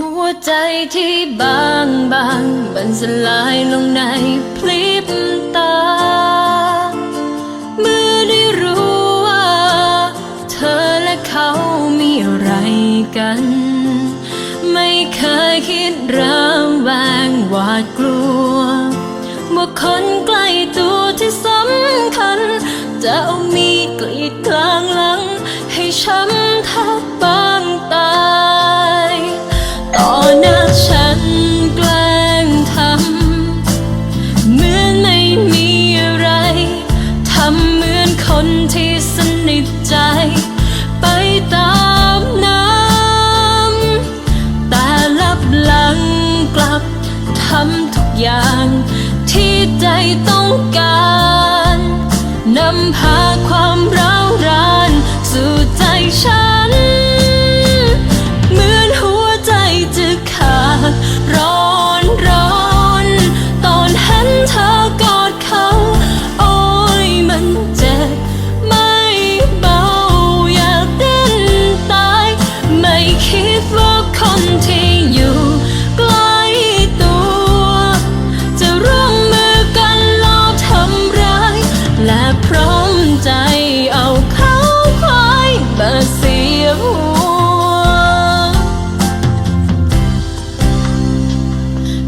หัวใจที่บางบางมันสลายลงในพลิบตา เมื่อได้รู้ว่า เธอและเขามีอะไรกัน ไม่เคยคิดระแวงหวาดกลัว ว่าคนใกล้ตัวที่สำคัญ จะเอามีดกรีดกลางหลัง ให้ช้ำทับบา คนที่สนิทใจ ไปตามน้ำ แต่ลับหลังกลับทำทุกอย่าง ที่ใจต้องการนำพาความร้าวราน สู่ใจฉัน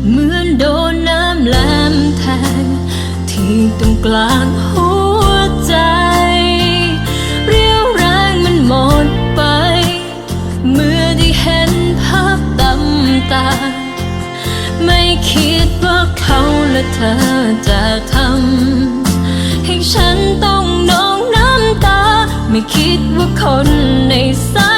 เหมือนโดนน้ำแหลมแทงที่ตรงกลางหัวใจ เรียวแรงมันหมดไป เมื่อได้เห็นภาพตำตา ไม่คิดว่าเขาและเธอจะทำให้ฉันต้องนองน้ำตา ไม่คิดว่าคน สาย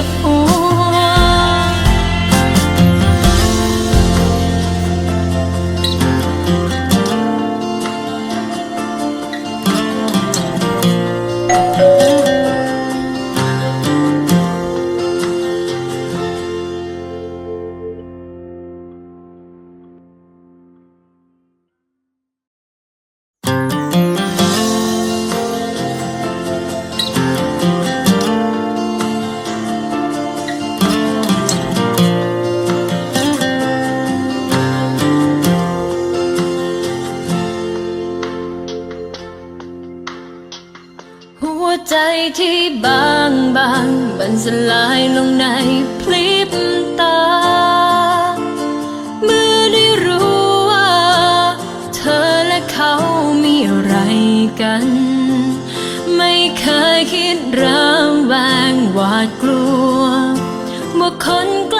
เใจที่บางบางมันสลายลงในพริบตา เมื่อได้รู้ว่า เธอและเขามีอะไรกัน ไม่เคยคิดร้างแวงหวาดกลัวว่าคนกล